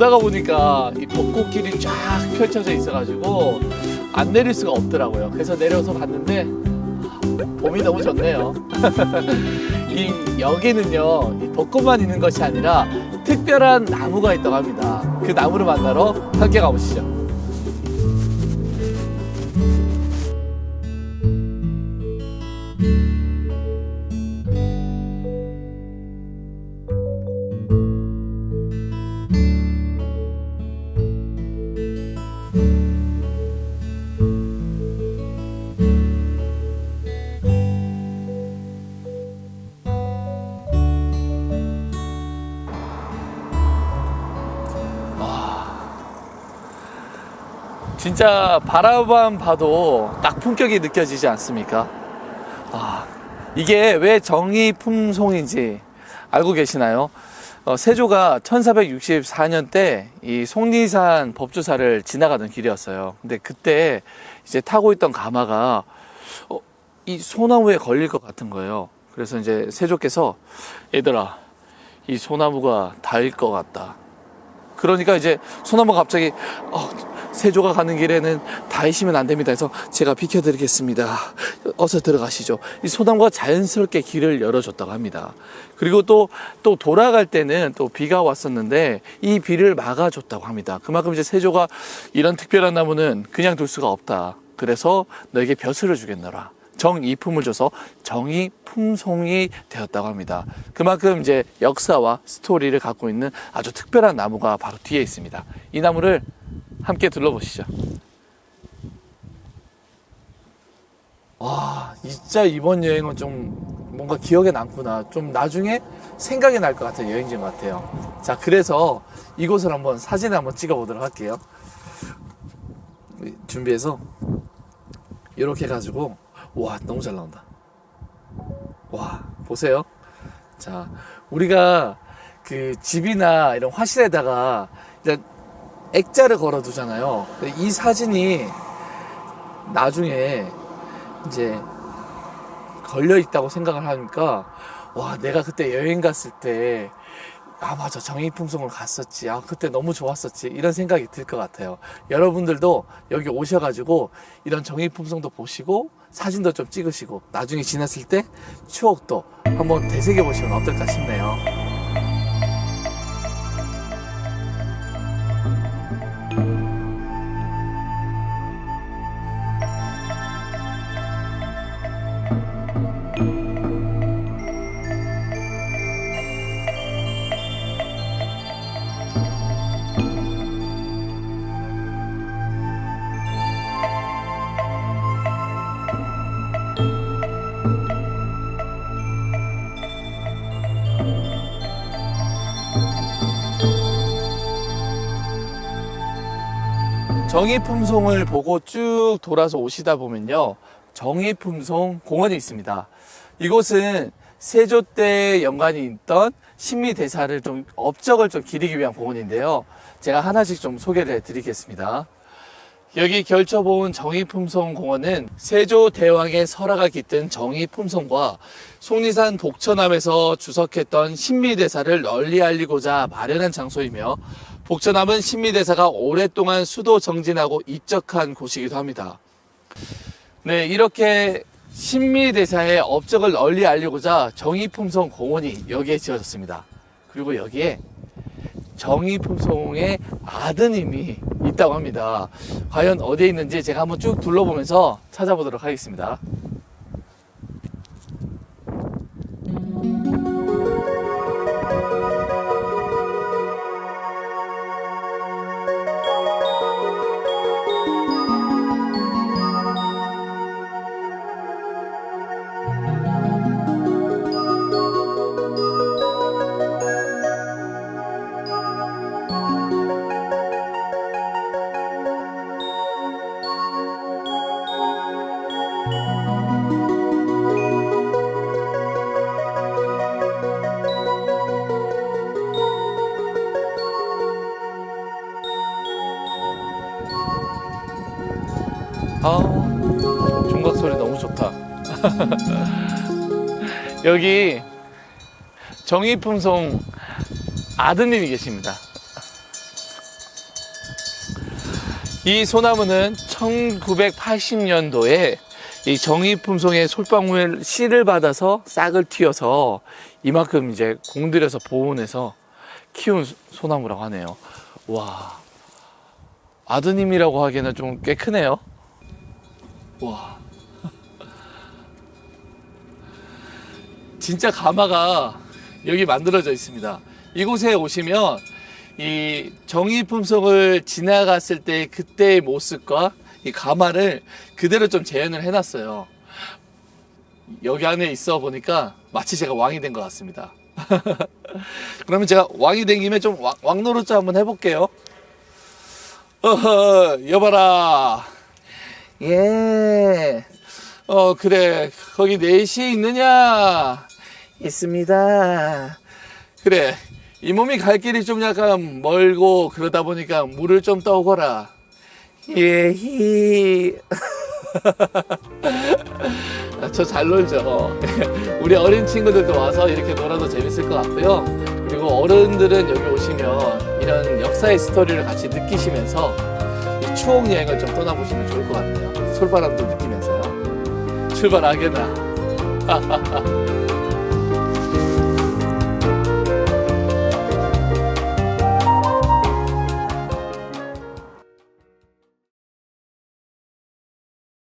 오다가 보니까 이 벚꽃길이 쫙 펼쳐져 있어가지고 안 내릴 수가 없더라고요. 그래서 내려서 봤는데 봄이 너무 좋네요. 이 여기는요 이 벚꽃만 있는 것이 아니라 특별한 나무가 있다고 합니다. 그 나무를 만나러 함께 가보시죠. 진짜 바라만 봐도 딱 품격이 느껴지지 않습니까? 아, 이게 왜 정의 품송인지 알고 계시나요? 어, 세조가 1464년 때 이 속리산 법주사를 지나가던 길이었어요. 근데 그때 이제 타고 있던 가마가 어, 이 소나무에 걸릴 것 같은 거예요. 그래서 이제 세조께서 얘들아, 이 소나무가 닿을 것 같다. 그러니까 이제 소나무가 갑자기 어, 세조가 가는 길에는 닿으시면 안 됩니다. 해서 제가 비켜드리겠습니다. 어서 들어가시죠. 이 소나무가 자연스럽게 길을 열어줬다고 합니다. 그리고 또, 또 돌아갈 때는 또 비가 왔었는데 이 비를 막아줬다고 합니다. 그만큼 이제 세조가 이런 특별한 나무는 그냥 둘 수가 없다. 그래서 너에게 벼슬을 주겠노라. 정이품을 줘서 정이 품송이 되었다고 합니다. 그만큼 이제 역사와 스토리를 갖고 있는 아주 특별한 나무가 바로 뒤에 있습니다. 이 나무를 함께 둘러보시죠. 와, 진짜 이번 여행은 좀 뭔가 기억에 남구나. 좀 나중에 생각이 날 것 같은 여행지인 것 같아요. 자, 그래서 이곳을 한번 사진을 한번 찍어 보도록 할게요. 준비해서 이렇게 해가지고 와 너무 잘 나온다. 와 보세요. 자 우리가 그 집이나 이런 화실에다가 이런 액자를 걸어 두잖아요. 이 사진이 나중에 이제 걸려 있다고 생각을 하니까 와 내가 그때 여행 갔을 때 아 맞아 정의품성을 갔었지. 아 그때 너무 좋았었지. 이런 생각이 들 것 같아요. 여러분들도 여기 오셔가지고 이런 정의품성도 보시고 사진도 좀 찍으시고 나중에 지났을 때 추억도 한번 되새겨 보시면 어떨까 싶네요 정의품송을 보고 쭉 돌아서 오시다 보면요. 정의품송 공원이 있습니다. 이곳은 세조 때 연관이 있던 신미 대사를 좀 업적을 좀 기리기 위한 공원인데요. 제가 하나씩 좀 소개를 해드리겠습니다. 여기 결쳐본 정의품송 공원은 세조 대왕의 설화가 깃든 정의품송과 속리산 복천암에서 주석했던 신미대사를 널리 알리고자 마련한 장소이며 복천암은 신미대사가 오랫동안 수도 정진하고 입적한 곳이기도 합니다. 네, 이렇게 신미대사의 업적을 널리 알리고자 정의품송 공원이 여기에 지어졌습니다. 그리고 여기에 정의품송의 아드님이 있다고 합니다. 과연 어디에 있는지 제가 한번 쭉 둘러보면서 찾아보도록 하겠습니다. 아, 종각 소리 너무 좋다. 여기 정의품송 아드님이 계십니다. 이 소나무는 1980년도에 이 정의품송의 솔방울 씨를 받아서 싹을 틔워서 이만큼 이제 공들여서 보온해서 키운 소- 소나무라고 하네요. 와. 아드님이라고 하기에는 좀 꽤 크네요. 와. 진짜 가마가 여기 만들어져 있습니다. 이곳에 오시면 이 정의 품속을 지나갔을 때 그때의 모습과 이 가마를 그대로 좀 재현을 해놨어요. 여기 안에 있어 보니까 마치 제가 왕이 된 것 같습니다. 그러면 제가 왕이 된 김에 좀 왕, 왕노릇 좀 한번 해볼게요. 어허, 여봐라. 예. 어, 그래. 거기 4시에 있느냐? 있습니다. 그래. 이 몸이 갈 길이 좀 약간 멀고 그러다 보니까 물을 좀 떠오거라. 예, 히. 저 잘 놀죠. 우리 어린 친구들도 와서 이렇게 놀아도 재밌을 것 같고요. 그리고 어른들은 여기 오시면 이런 역사의 스토리를 같이 느끼시면서 이 추억 여행을 좀 떠나보시면 좋을 것 같네요. 솔바람도 느끼면서요. 출발하겠나.